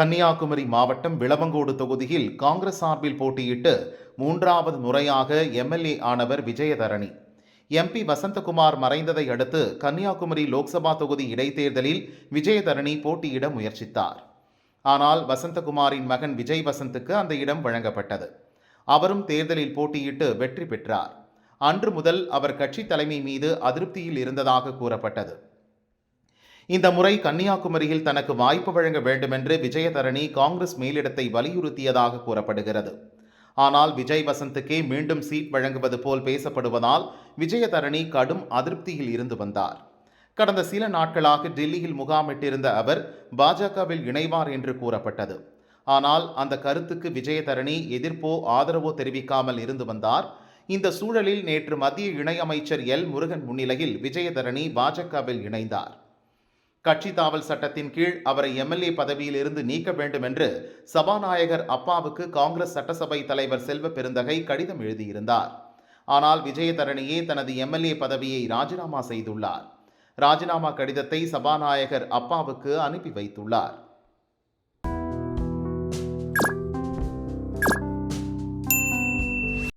கன்னியாகுமரி மாவட்டம் விளவங்கோடு தொகுதியில் காங்கிரஸ் சார்பில் போட்டியிட்டு மூன்றாவது முறையாக எம்எல்ஏ ஆனவர் விஜயதரணி. எம்பி வசந்தகுமார் மறைந்ததை அடுத்து கன்னியாகுமரி லோக்சபா தொகுதி இடைத்தேர்தலில் விஜயதரணி போட்டியிட முயற்சித்தார். ஆனால் வசந்தகுமாரின் மகன் விஜய் வசந்துக்கு அந்த இடம் வழங்கப்பட்டது. அவரும் தேர்தலில் போட்டியிட்டு வெற்றி பெற்றார். அன்று முதல் அவர் கட்சி தலைமை மீது அதிருப்தியில் இருந்ததாக கூறப்பட்டது. இந்த முறை கன்னியாகுமரியில் தனக்கு வாய்ப்பு வழங்க வேண்டுமென்று விஜயதரணி காங்கிரஸ் மேலிடத்தை வலியுறுத்தியதாக கூறப்படுகிறது. ஆனால் விஜய் வசந்துக்கே மீண்டும் சீட் வழங்குவது போல் பேசப்படுவதால் விஜயதரணி கடும் அதிருப்தியில் இருந்து வந்தார். கடந்த சில நாட்களாக டெல்லியில் முகாமிட்டிருந்த அவர் பாஜகவில் இணைவார் என்று கூறப்பட்டது. ஆனால் அந்த கருத்துக்கு விஜயதரணி எதிர்ப்போ ஆதரவோ தெரிவிக்காமல் இருந்து வந்தார். இந்த சூழலில் நேற்று மத்திய இணையமைச்சர் எல் முருகன் முன்னிலையில் விஜயதரணி பாஜகவில் இணைந்தார். கட்சி தாவல் சட்டத்தின் கீழ் அவரை எம்எல்ஏ பதவியில் இருந்து நீக்க வேண்டும் என்று சபாநாயகர் அப்பாவுக்கு காங்கிரஸ் சட்டசபை தலைவர் செல்வ பெருந்தகை கடிதம் எழுதியிருந்தார். ஆனால் விஜயதரணியே தனது எம்எல்ஏ பதவியை ராஜினாமா செய்துள்ளார். ராஜினாமா கடிதத்தை சபாநாயகர் அப்பாவுக்கு அனுப்பி வைத்துள்ளார்.